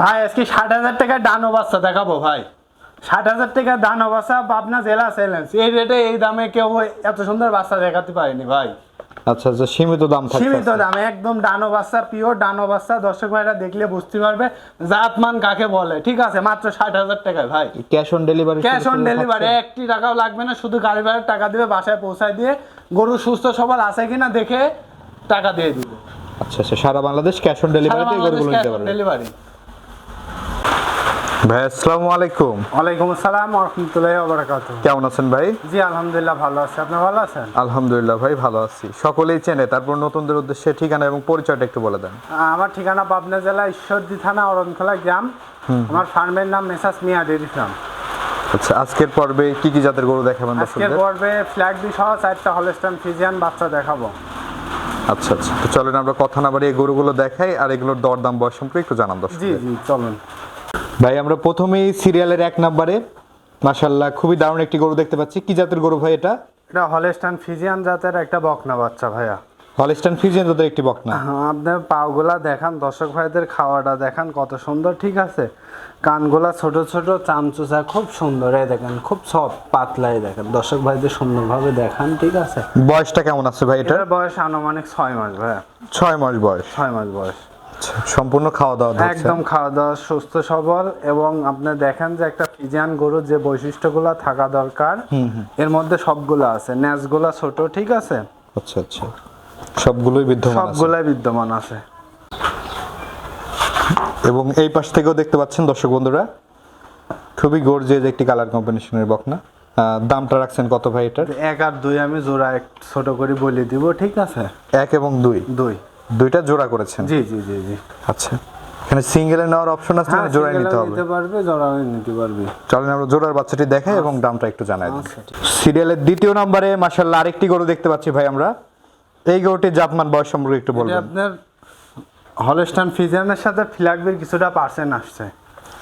ভাই আজকে ষাট হাজার টাকা ডানো বাচ্চা দেখাবো ভাই। ষাট হাজার টাকা ডানো বাচ্চা পাবনা জেলা চ্যালেঞ্জ এই রেটে এই দামে কেউ এত সুন্দর বাচ্চা দেখাতে পারেনি ভাই। আচ্ছা আচ্ছা সীমিত দাম থাকছে সীমিত দামে একদম ডানো বাচ্চা পিওর ডানো বাচ্চা দর্শক ভাইরা দেখলে বুঝতে পারবে জাতমান কাকে বলে। ঠিক আছে মাত্র ষাট হাজার টাকায় ভাই। Cash on delivery cash on delivery একটি টাকাও লাগবে না শুধু গাড়ি ভাড়ার টাকা দিবে বাসায় পৌঁছায় দিয়ে গরু সুস্থ সবল আছে কিনা দেখে টাকা দিয়ে দিবে। আচ্ছা আচ্ছা সারা বাংলাদেশ ক্যাশ অন ডেলিভারিতে গরুগুলো নিতে পারবে। ডেলিভারি ভাই আসসালামু আলাইকুম। ওয়ালাইকুম আসসালাম রহমতুল্লাহ বারাকাতুহ। কেমন আছেন ভাই? জি আলহামদুলিল্লাহ ভালো আছি। আপনি ভালো আছেন? আলহামদুলিল্লাহ ভাই ভালো আছি। সকলেই চেনে তারপর নতুনদের উদ্দেশ্যে ঠিকানা এবং পরিচয়টা একটু বলে দেন। আমার ঠিকানা পাবনা জেলা ঈশ্বরদী থানা অরণখোলা গ্রাম। আমার ফার্মের নাম মেসাস মিয়া ডেরি ফার্ম। আচ্ছা আজকের পর্বে কি কি জাতের গরু দেখাবেন আজকের পর্বে ফ্ল্যাগ বি সহ চারটা হলস্টান ফিজিয়ান বাচ্চা দেখাবো। আচ্ছা আচ্ছা। তো চলেন আমরা কথা না বাড়িয়ে গরুগুলো দেখাই আর এগুলোর দরদাম বয়স সম্পর্কে একটু জানান দর্শক জি জি চলুন। ভাই আমরা প্রথমেই সিরিয়ালের এক নম্বরে। মাশাল্লাহ খুবই দারুণ একটি গরু দেখতে পাচ্ছি। কি জাতের গরু ভাই এটা? এটা হলস্টান ফিজিয়ান জাতের একটা বকনা বাচ্চা ভাইয়া। হলিস্টান ফিজিয়ান জাতের একটি বকনা। হ্যাঁ, আপনার পাওগুলা দেখান দর্শক ভাইদের খাওয়াটা দেখান কত সুন্দর ঠিক আছে? কানগুলা ছোট ছোট চামচুচা খুব সুন্দর এই দেখেন খুব সব পাতলাই দেখেন। দর্শক ভাইদের সুন্দরভাবে দেখান ঠিক আছে? বয়সটা কেমন আছে ভাই এটা এটার বয়স আনুমানিক ছয় মাস ভাইয়া। ছয় মাস বয়স। ছয় মাস বয়স। আচ্ছা, সম্পূর্ণ খাওয়া দাওয়া একদম খাওয়া দাওয়া সুস্থ সবল এবং আপনি দেখেন যে একটা ফিজিয়ান গরুর যে বৈশিষ্ট্যগুলো থাকা দরকার এর মধ্যে সবগুলো আছে। ন্যাচগুলা ছোট ঠিক আছে? আচ্ছা আচ্ছা। সবগুলোই বিদ্যমান আছে। সবগুলাই বিদ্যমান আছে। এবং এই পাশ থেকেও দেখতে পাচ্ছেন দর্শক বন্ধুরা খুবই গর্জিয়াস একটি কালার কম্বিনেশনের বকনা। দামটা রাখছেন কত ভাই এটার? এক আর দুই আমি জোড়া এক ছোট করে বলে দিব ঠিক আছে? এক এবং দুই। দুই। দুইটা জোড়া করেছেন? জি জি জি জি। আচ্ছা। এখানে সিঙ্গেলে নেওয়ার অপশন আছে হ্যাঁ না জোড়ায় নিতে হবে? নিতে পারবে জোড়াও নিতে পারবে। চলেন আমরা জোড়ার বাচ্চাটি দেখাই এবং দামটা একটু জানাই দিই। আচ্ছা, সিরিয়ালের দ্বিতীয় নম্বরে মাশাল্লাহ আরেকটি গরু দেখতে পাচ্ছি ভাই আমরা। এই গরুটির জাতমান বয়স সম্পর্কে একটু এটা বলবেন। আপনার হলস্টান ফিজিয়ানের সাথে ফ্ল্যাগবির কিছুটা পার্সেন্ট আসছে।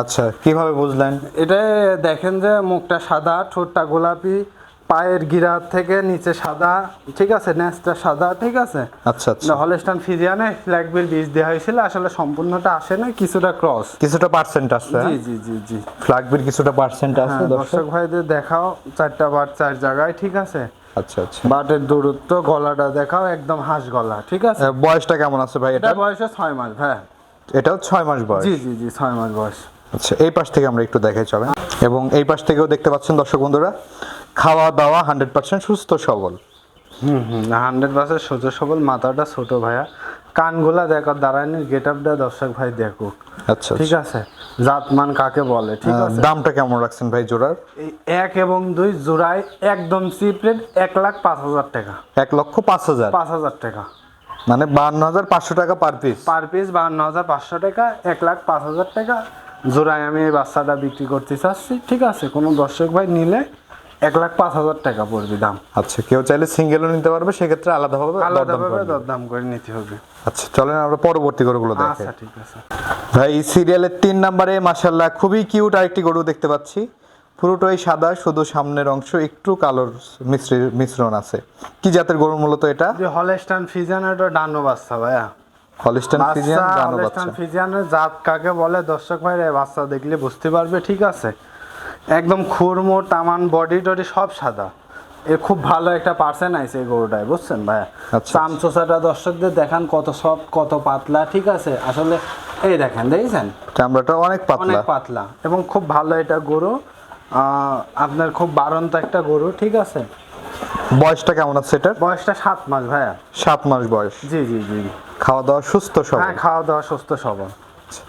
আচ্ছা কীভাবে বুঝলেন? এটা দেখেন যে মুখটা সাদা ঠোঁটটা গোলাপি পায়ের গিরা থেকে নিচে সাদা ঠিক আছে নেসটা সাদা ঠিক আছে? আচ্ছা আচ্ছা। হলস্টান ফিজিয়ানে ফ্ল্যাগবির বীজ দেওয়া হয়েছিল আসলে সম্পূর্ণটা আসে না কিছুটা ক্রস কিছুটা পার্সেন্ট আছে জি জি জি জি। ফ্ল্যাগবির কিছুটা পার্সেন্ট আছে হ্যাঁ দর্শক। দর্শক ভাইদের দেখাও চারটা বার চার জায়গায় ঠিক আছে? আচ্ছা আচ্ছা। বাটের দূরত্ব গলাটা দেখাও একদম হাঁস গলা ঠিক আছে? বয়সটা কেমন আছে ভাই এটা এটা বয়সে ছয় মাস ভাই এটাও ছয় মাস বয়স? জি জি জি ছয় মাস বয়স। আচ্ছা এই পাশ থেকে আমরা একটু দেখাই চলেন। এবং এই পাশ থেকেও দেখতে পাচ্ছেন দর্শক বন্ধুরা খাওয়া দাওয়া হান্ড্রেড পার্সেন্ট সুস্থ সবল। হুম হুম হান্ড্রেড পার্সেন্ট সোজা সবল মাথাটা ছোট ভাইয়া। কানগুলা দেখো দাঁড়ানির গেট আপটা দর্শক ভাই দেখুক। আচ্ছা ঠিক আছে? জাতমান কাকে বলে ঠিক আচ্ছা। আছে? দামটা কেমন রাখছেন ভাই জোড়ার? এই এক এবং দুই জোড়ায় একদম চিপ রেট এক লাখ পাঁচ হাজার টাকা। এক লক্ষ পাঁচ হাজার? পাঁচ হাজার টাকা। মানে বান্ন হাজার পাঁচশো টাকা পার পিস পার পিস বাহান্ন হাজার পাঁচশো টাকা এক লাখ পাঁচ হাজার টাকা। জোড়ায় আমি এই বাচ্চাটা বিক্রি করতে চাচ্ছি ঠিক আছে? কোনো দর্শক ভাই নিলে এক লাখ পাঁচ হাজার টাকা পড়বে দাম। আচ্ছা কেউ চাইলে সিঙ্গেলও নিতে পারবে সেক্ষেত্রে আলাদাভাবে আলাদাভাবে দরদাম করে নিতে হবে। আচ্ছা চলেন আমরা পরবর্তী গরুগুলো দেখাই আচ্ছা ঠিক আছে। ভাই সিরিয়ালের তিন নম্বরে মাসাল্লাহ খুবই কিউট আরেকটি গরু দেখতে পাচ্ছি। পুরোটাই সাদা শুধু সামনের অংশ একটু কালোর মিশ্রি- মিশ্রণ আছে। কি জাতের গরু মূলত এটা? যে হলস্টান ফিজিয়ান এটা ডানো বাচ্চা ভাইয়া। হলিস্টান ফিজিয়ান ডানো বাচ্চা। হলস্টান ফিজিয়ানের জাত কাকে বলে? দর্শক ভাই এই বাচ্চা দেখলে বুঝতে পারবে ঠিক আছে? একদম খুরমো টামান বডি টডি সব সাদা। এর খুব ভালো একটা পার্সেন্ট আছে এই গরুটায় বুঝছেন ভাইয়া? আচ্ছা। চামচোসাটা দর্শকদের দেখান কত সব কত পাতলা ঠিক আছে? আসলে এই দেখেন দেখেছেন? চামড়াটা অনেক পাতলা। অনেক পাতলা এবং খুব ভালো এটা গরু। আহ, আপনার খুব বারন্ত একটা গরু ঠিক আছে? বয়সটা কেমন আছে এটার? বয়সটা সাত মাস ভাইয়া। সাত মাস বয়স। জি জি জি। খাওয়া দাওয়া সুস্থ সব হ্যাঁ খাওয়া দাওয়া সুস্থ সবল।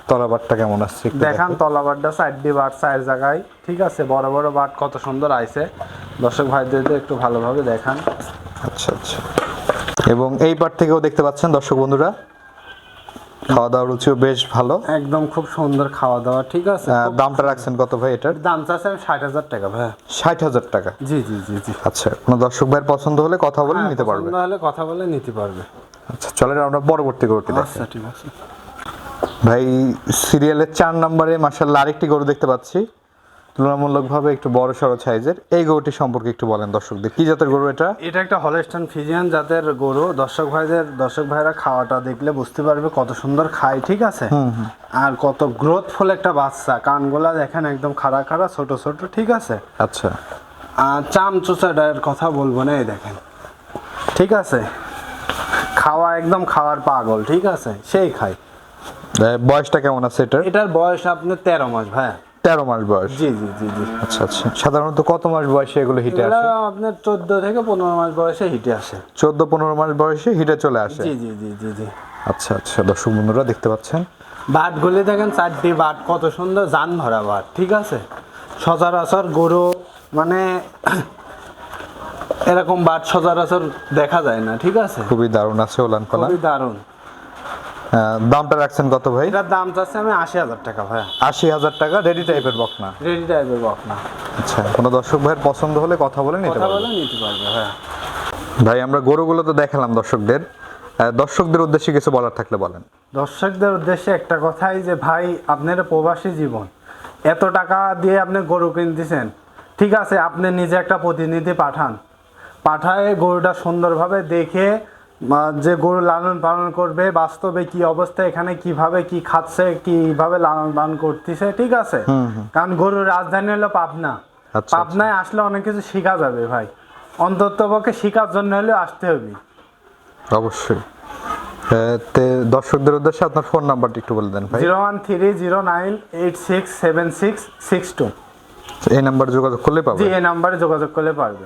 তলাবারটা কেমন একটু দেখান তলাবারটা সাইড দিয়ে বাট সাইড জায়গায়। ঠিক আছে বড় বড় বাট কত সুন্দর আইছে। দর্শক ভাইদের একটু ভালোভাবে দেখান। আচ্ছা আচ্ছা। এবং এই পার থেকেও দেখতে পাচ্ছেন দর্শক বন্ধুরা। খাওয়া দাওয়ার রুচিও বেশ ভালো। একদম খুব সুন্দর খাওয়া দাওয়া ঠিক আছে। দামটা রাখছেন কত ভাই এটার? দাম চাচ্ছে ষাট হাজার টাকা ভাই ষাট হাজার টাকা। জি জি জি জি। আচ্ছা কোনো দর্শক ভাইয়ের পছন্দ হলে কথা বলে নিতে পারবে। হ্যাঁ, হলে কথা বলে নিতে পারবে। আচ্ছা চলেন আমরা পরবর্তী দেখি আচ্ছা ঠিক আছে। ভাই সিরিয়ালের চার নম্বরে মাসাল্লাহ আরেকটি গরু দেখতে পাচ্ছি। তুলনামূলকভাবে একটু বড় সড়ো সাইজের এই গরুটি সম্পর্কে একটু বলেন দর্শকদের। কি জাতের গরু এটা? এটা একটা হলস্টান ফিজিয়ান জাতের গরু। দর্শক ভাইদের দর্শক ভাইরা খাওয়াটা দেখলে বুঝতে পারবে কত সুন্দর খায় ঠিক আছে? আর কত গ্রোথফুল একটা বাচ্চা। কানগুলা দেখেন একদম খাড়া খাড়া ছোট ছোট ঠিক আছে? আচ্ছা। আর চাম চোচাটার কথা বলব না এই দেখেন। ঠিক আছে? খাওয়া একদম খাওয়ার পাগল ঠিক আছে? সেই খায়। বয়সটা কেমন আছে এটার? এটার বয়স আপনার তেরো মাস ভাইয়া তেরো মাস বয়স? জি জি জি জি। আচ্ছা আচ্ছা। সাধারণত কত মাস বয়সে এগুলো হিটে আসে? আপনার চোদ্দ থেকে পনেরো মাস বয়সে হিটে আসে। চোদ্দ পনেরো মাস বয়সে হিটে চলে আসে? জি জি জি জি জি। আচ্ছা আচ্ছা। দর্শক বন্ধুরা দেখতে পাচ্ছেন। বাট বাটগুলি দেখেন চারটি বাট কত সুন্দর যান ভরা বাট ঠিক আছে? সচরাচর গরু মানে এরকম বাট সচরাচর দেখা যায় না ঠিক আছে? খুবই দারুণ আছে ওলান খুবই দারুণ। দামটা রাখছেন কত ভাই? এটার দাম চাচ্ছে আমি আশি হাজার টাকা ভাইয়া। আশি হাজার টাকা রেডি টাইপের বকনা। রেডি টাইপের বক না আচ্ছা কোনো দর্শক ভাইয়ের পছন্দ হলে কথা বলে নিতে কথা পারবেন বলে নিতে পারবে ভাইয়া। ভাই আমরা গরুগুলো তো দেখালাম দর্শকদের। দর্শকদের উদ্দেশ্যে কিছু বলার থাকলে বলেন। দর্শকদের উদ্দেশ্যে একটা কথাই যে ভাই আপনার প্রবাসী জীবন। এত টাকা দিয়ে আপনি গরু কিনতেছেন। ঠিক আছে আপনি নিজে একটা প্রতিনিধি পাঠান। পাঠায় গরুটা সুন্দরভাবে দেখে যে গরু লালন পালন করবে বাস্তবে কি অবস্থা এখানে কীভাবে কি খাচ্ছে কীভাবে লালন পালন করতেছে ঠিক আছে? কারণ গরুর রাজধানী হলো পাবনা। আচ্ছা। পাবনায় আসলে অনেক কিছু শেখা যাবে ভাই। অন্তত পক্ষে শেখার জন্য হলেও আসতে হবে। অবশ্যই। তে দর্শকদের উদ্দেশ্যে আপনার ফোন নাম্বারটা একটু বলে দেন ভাই। Zero one three zero nine eight six seven six six two. এই নাম্বারে যোগাযোগ করলে পাবেন। জি এই নাম্বারে যোগাযোগ করলে পারবে।